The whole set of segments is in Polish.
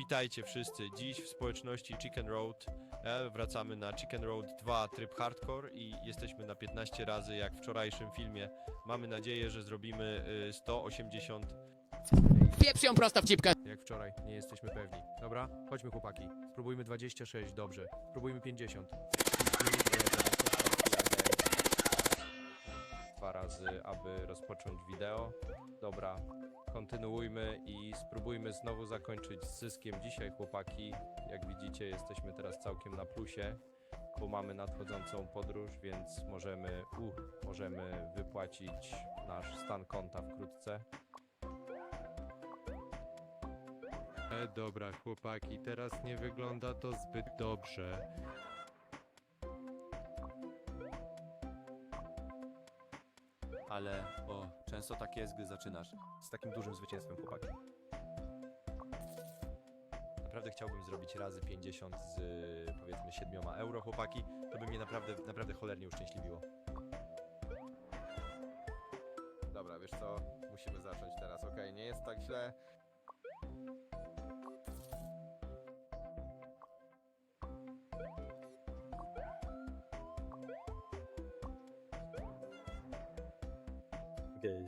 Witajcie wszyscy. Dziś w społeczności Chicken Road e, wracamy na Chicken Road 2 tryb hardcore i jesteśmy na 15 razy jak w wczorajszym filmie. Mamy nadzieję, że zrobimy y, 180 Pieprz ją prosto w cipkę. jak wczoraj. Nie jesteśmy pewni. Dobra, chodźmy chłopaki. Spróbujmy 26, dobrze. Spróbujmy 50. Dwa razy, aby rozpocząć wideo. Dobra, kontynuujmy i spróbujmy znowu zakończyć z zyskiem dzisiaj, chłopaki. Jak widzicie, jesteśmy teraz całkiem na plusie, bo mamy nadchodzącą podróż, więc możemy, uh, możemy wypłacić nasz stan konta wkrótce. E, dobra, chłopaki, teraz nie wygląda to zbyt dobrze. Ale o, często tak jest, gdy zaczynasz. Z takim dużym zwycięstwem, chłopaki. Naprawdę chciałbym zrobić razy 50 z y, powiedzmy 7 euro, chłopaki. To by mnie naprawdę, naprawdę cholernie uszczęśliwiło. Dobra, wiesz co? Musimy zacząć teraz, okej? Nie jest tak źle. Okej.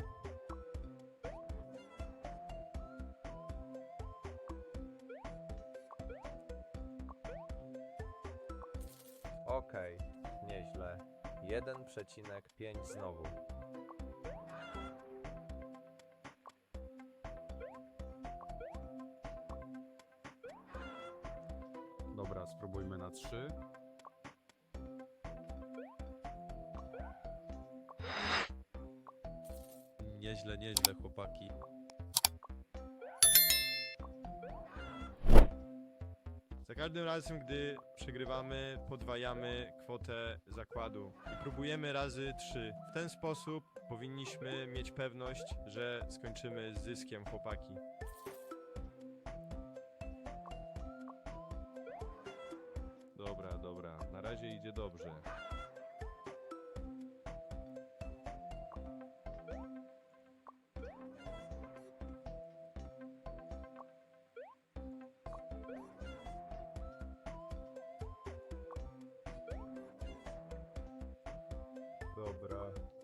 Okej, nieźle. 1,5 znowu. Dobra, spróbujmy na trzy. Nieźle, nieźle, chłopaki. Za każdym razem, gdy przegrywamy, podwajamy kwotę zakładu i próbujemy razy 3. W ten sposób powinniśmy mieć pewność, że skończymy z zyskiem, chłopaki. Dobra, dobra, na razie idzie dobrze.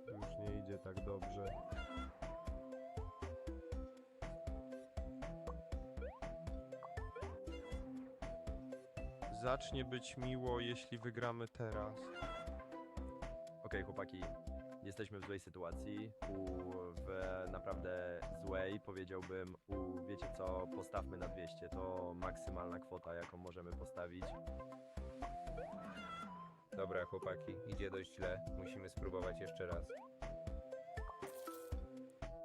Już nie idzie tak dobrze. Zacznie być miło, jeśli wygramy teraz. Okej, chłopaki. Jesteśmy w złej sytuacji, u, w naprawdę złej, powiedziałbym, u, wiecie co, postawmy na 200, to maksymalna kwota, jaką możemy postawić. Dobra, chłopaki, idzie dość źle. Musimy spróbować jeszcze raz.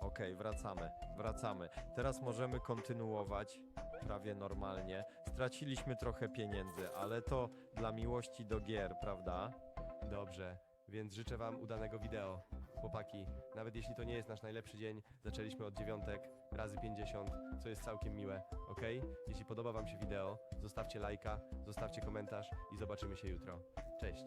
Okej, wracamy, wracamy. Teraz możemy kontynuować prawie normalnie. Straciliśmy trochę pieniędzy, ale to dla miłości do gier, prawda? Dobrze, więc życzę Wam udanego wideo. Chłopaki, nawet jeśli to nie jest nasz najlepszy dzień, zaczęliśmy od dziewiątek razy 50, co jest całkiem miłe, ok? Jeśli podoba Wam się wideo, zostawcie lajka, zostawcie komentarz i zobaczymy się jutro. Cześć!